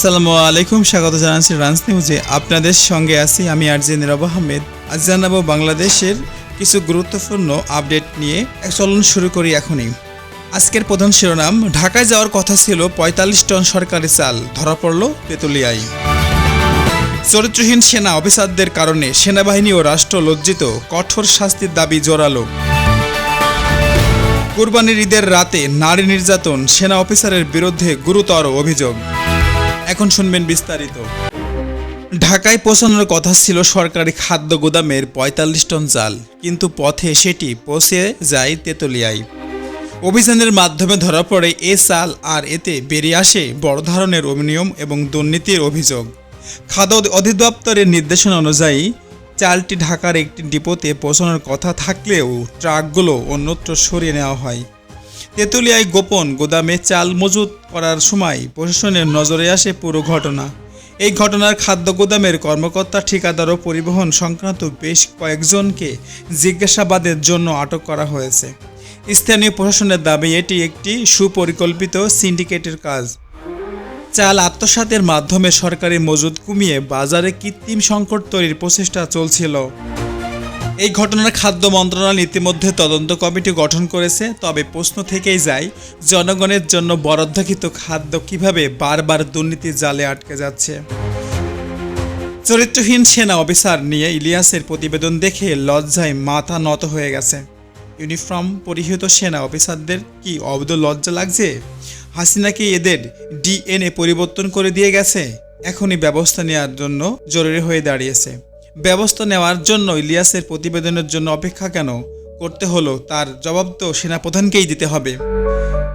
আসসালামু আলাইকুম, স্বাগত জানাচ্ছি রান্স নিউজে আপনাদের সঙ্গে আছি আমি আরজি নিরব আহমেদ। আজ জানাব বাংলাদেশের কিছু গুরুত্বপূর্ণ আপডেট নিয়ে। চলন শুরু করি এখনই। আজকের প্রধান শিরোনাম, ঢাকায় যাওয়ার কথা ছিল পঁয়তাল্লিশ টন সরকারি চাল, ধরা পড়ল তেতুলিয়ায়। চরিত্রহীন সেনা অফিসারদের কারণে সেনাবাহিনী ও রাষ্ট্র লজ্জিত, কঠোর শাস্তির দাবি জোরালো। কুরবানির ঈদের রাতে নারী নির্যাতন, সেনা অফিসারের বিরুদ্ধে গুরুতর অভিযোগ। এখন শুনবেন বিস্তারিত। ঢাকায় পৌঁছানোর কথা ছিল সরকারি খাদ্য গুদামের পঁয়তাল্লিশ টন চাল কিন্তু পথে সেটি পৌঁছে যায় তেতুলিয়ায়। অভিযানের মাধ্যমে ধরা পড়ে এ চাল আর এতে বেরিয়ে আসে বড় ধরনের অনিয়ম এবং দুর্নীতির অভিযোগ। খাদ্য অধিদপ্তরের নির্দেশনা অনুযায়ী, চালটি ঢাকার একটি ডিপোতে পৌঁছানোর কথা থাকলেও ট্রাকগুলো অন্যত্র সরিয়ে নেওয়া হয়। তেঁতুলিয়ায় গোপন গোদামে চাল মজুত করার সময় প্রশাসনের নজরে আসে পুরো ঘটনা। এই ঘটনার খাদ্য গোদামের কর্মকর্তা, ঠিকাদার ও পরিবহন সংক্রান্ত বেশ কয়েকজনকে জিজ্ঞাসাবাদের জন্য আটক করা হয়েছে। স্থানীয় প্রশাসনের দাবি, এটি একটি সুপরিকল্পিত সিন্ডিকেটের কাজ। চাল আত্মসাতের মাধ্যমে সরকারি মজুদ কমিয়ে বাজারে কৃত্রিম সংকট তৈরির প্রচেষ্টা চলছিল। এই ঘটনার খাদ্য মন্ত্রণালয় ইতিমধ্যে তদন্ত কমিটি গঠন করেছে। তবে প্রশ্ন থেকেই যায়, জনগণের জন্য বরাদ্দকৃত খাদ্য কীভাবে বারবার দুর্নীতির জালে আটকে যাচ্ছে? চরিত্রহীন সেনা অফিসার নিয়ে ইলিয়াসের প্রতিবেদন দেখে লজ্জায় মাথা নত হয়ে গেছে। ইউনিফর্ম পরিহিত সেনা অফিসারদের কি অবদ লজ্জা লাগছে? হাসিনাকে এদের ডিএনএ পরিবর্তন করে দিয়ে গেছে? এখনই ব্যবস্থা নেওয়ার জন্য জরুরি হয়ে দাঁড়িয়েছে। ব্যবস্থা নেওয়ার জন্য ইলিয়াসের প্রতিবেদনের জন্য অপেক্ষা কেন করতে হলো তার জবাব তো সেনাপ্রধানকেই দিতে হবে।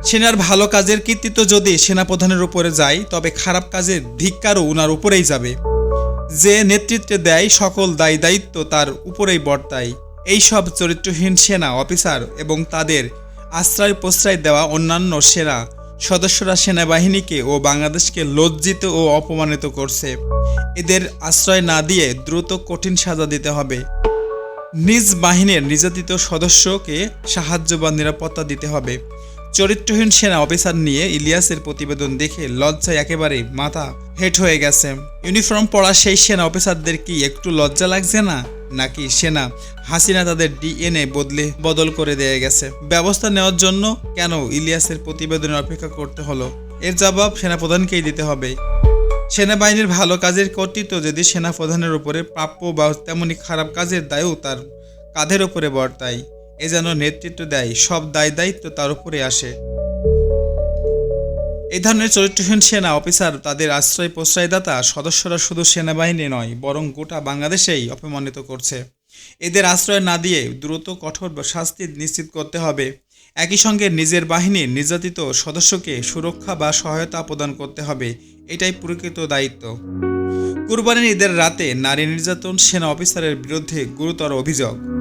সেনার ভালো কাজের কৃতিত্ব যদি সেনাপ্রধানের উপরে যায়, তবে খারাপ কাজের ধিক্কারও উনার উপরেই যাবে। যে নেতৃত্বে দেয়, সকল দায় দায়িত্ব তার উপরেই বর্তায়। এই সব চরিত্রহীন সেনা, অফিসার এবং তাদের আশ্রয় প্রশ্রয় দেওয়া অন্যান্য সেনা সদস্যরা সেনাবাহিনীকে ও বাংলাদেশকে লজ্জিত ও অপমানিত করছে। এদের আশ্রয় না দিয়ে দ্রুত কঠিন সাজা দিতে হবে। নিজ বাহিনীর নির্যাতিত সদস্যকে সাহায্য বা নিরাপত্তা দিতে হবে। চরিত্রহীন সেনা অফিসার নিয়ে ইলিয়াসের প্রতিবেদন দেখে লজ্জায় একেবারে মাথা হেট হয়ে গেছে। ইউনিফর্ম পরা সেই সেনা অফিসারদের কি একটু লজ্জা লাগছে না? নাকি সেনা হাসিনা তাদের ডিএনএ বদলে, বদল করে দিয়ে গেছে। ব্যবস্থা নেওয়ার জন্য কেন ইলিয়াসের প্রতিবেদনের অপেক্ষা করতে হলো? এর জবাব সেনাপ্রধানকেই দিতে হবে। সেনাবাহিনীর ভালো কাজের কর্তৃত্ব যদি সেনাপ্রধানের উপরে প্রাপ্য বা তেমনি খারাপ কাজের দায়ও তার কাঁধের উপরে বর্তায়, এ যেন নেতৃত্ব দেয়, সব দায় দায়িত্ব তার উপরে আসে। এই ধরনের চরিত্রহীন সেনা অফিসার, তাদের আশ্রয় প্রশ্রয়দাতা, সদস্যরা শুধু সেনাবাহিনী নয়, বরং গোটা বাংলাদেশেই অপমানিত করছে। এদের আশ্রয় না দিয়ে দ্রুত কঠোর শাস্তি নিশ্চিত করতে হবে। একই সঙ্গে নিজের বাহিনীর নির্যাতিত সদস্যকে সুরক্ষা বা সহায়তা প্রদান করতে হবে, এটাই প্রকৃত দায়িত্ব। কুরবানির ঈদের রাতে নারী নির্যাতন সেনা অফিসারের বিরুদ্ধে গুরুতর অভিযোগ।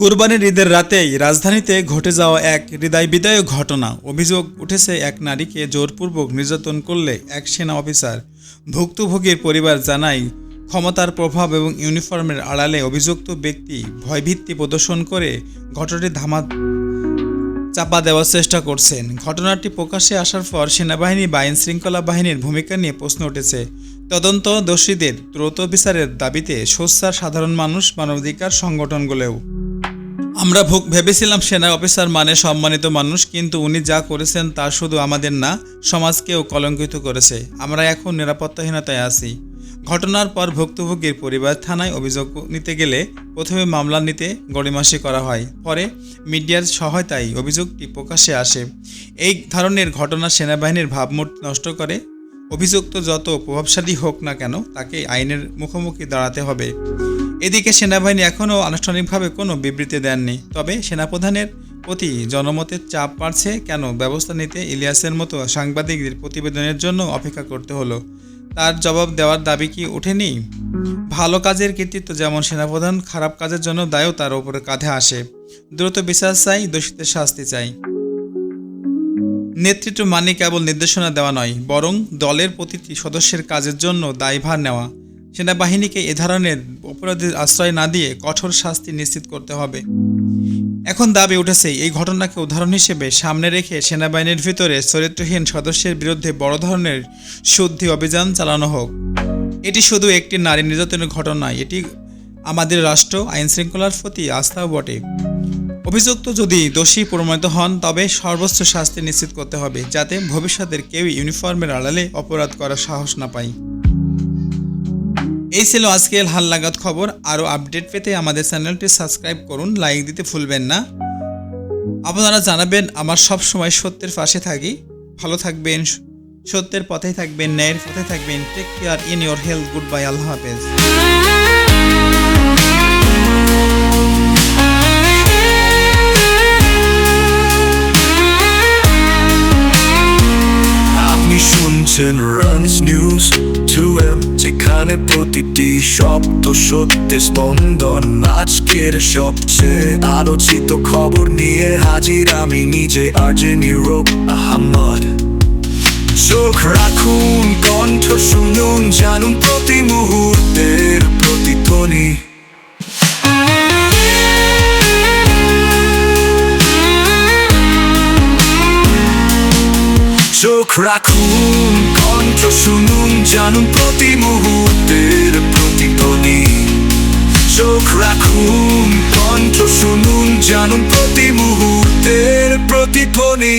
কুরবানির ঈদের রাতেই রাজধানীতে ঘটে যাওয়া এক হৃদয় বিদায়ক ঘটনা। অভিযোগ উঠেছে, এক নারীকে জোরপূর্বক নির্যাতন করলে এক সেনা অফিসার ভুক্তভোগীর পরিবার জানায়, ক্ষমতার প্রভাব এবং ইউনিফর্মের আড়ালে অভিযুক্ত ব্যক্তি ভয়ভিত্তি প্রদর্শন করে ঘটনাটি ধামা চাপা দেওয়ার চেষ্টা করছেন। ঘটনাটি প্রকাশ্যে আসার পর সেনাবাহিনী বা আইন শৃঙ্খলা বাহিনীর ভূমিকা নিয়ে প্রশ্ন উঠেছে। তদন্ত দোষীদের দ্রুত বিচারের দাবিতে সোচ্চার সাধারণ মানুষ মানবাধিকার সংগঠনগুলোও। আমরা ভুক ভেবেছিলাম সেনা অফিসার মানে সম্মানিত মানুষ, কিন্তু উনি যা করেছেন তা শুধু আমাদের না, সমাজকেও কলঙ্কিত করেছে। আমরা এখন নিরাপত্তাহীনতায় আছি। ঘটনার পর ভুক্তভোগীর পরিবার থানায় অভিযোগ নিতে গেলে প্রথমে মামলা নিতে গড়িমাসি করা হয়। পরে মিডিয়ার সহায়তায় অভিযোগটি প্রকাশ্যে আসে। এই ধরনের ঘটনা সেনাবাহিনীর ভাবমূর্ত নষ্ট করে। অভিযুক্ত যত প্রভাবশালী হোক না কেন, তাকে আইনের মুখোমুখি দাঁড়াতে হবে। এদিকে সেনাবাহিনী এখনও আনুষ্ঠানিকভাবে কোনো বিবৃতি দেননি। তবে সেনাপ্রধানের প্রতি জনমতের চাপ বাড়ছে, কেন ব্যবস্থা নিতে ইলিয়াসের মতো সাংবাদিকদের প্রতিবেদনের জন্য অপেক্ষা করতে হলো। তার জবাব দেওয়ার দাবি কি ওঠেনি? ভালো কাজের কৃতিত্ব যেমন সেনাপ্রধান, খারাপ কাজের জন্য দায়ও তার উপরে কাঁধে আসে। দ্রুত বিচার চাই, দোষীদের শাস্তি চাই। নেতৃত্ব মানে কেবল নির্দেশনা দেওয়া নয়, বরং দলের প্রতিটি সদস্যের কাজের জন্য দায়ভার নেওয়া। সেনাবাহিনীকে এ ধরনের অপরাধীর আশ্রয় না দিয়ে কঠোর শাস্তি নিশ্চিত করতে হবে। এখন দাবি উঠেছে, এই ঘটনাকে উদাহরণ হিসেবে সামনে রেখে সেনাবাহিনীর ভিতরে চরিত্রহীন সদস্যের বিরুদ্ধে বড় ধরনের শুদ্ধি অভিযান চালানো হোক। এটি শুধু একটি নারী নির্যাতনের ঘটনা এটি আমাদের রাষ্ট্র আইন শৃঙ্খলার প্রতি আস্থাও বটে। অভিযুক্ত যদি দোষী প্রমাণিত হন, তবে সর্বোচ্চ শাস্তি নিশ্চিত করতে হবে, যাতে ভবিষ্যতের কেউ ইউনিফর্মের আড়ালে অপরাধ করার সাহস না পায়। এই ছিল আজকের হালনাগাদ খবর। আরও আপডেট পেতে আমাদের চ্যানেলটি সাবস্ক্রাইব করুন, লাইক দিতে ভুলবেন না। আপনারা জানাবেন, আমার সব সময় সত্যের পাশে থাকি। ভালো থাকবেন, সত্যের পথে থাকবেন, ন্যায়ের পথে থাকবেন। Take care in your health good bye আল্লাহ হাফেজ। আপনি শুনছেন যেখানে প্রতিটি শব্দ সত্যের স্পন্দন। আজকের সবচেয়ে আলোচিত খবর নিয়ে হাজির আমি নিজে আজে নীরব আহমদ। চোখ রাখুন, কণ্ঠ শুনুন, জানুন প্রতি মুহূর্তের প্রতিধ্বনি চোখ রাখুন, কণ্ঠ শুনুন, জানুন প্রতি মুহূর্তের রাখুন কণ্ঠ শুনুন জানুন প্রতি মুহূর্তের প্রতিধ্বনি।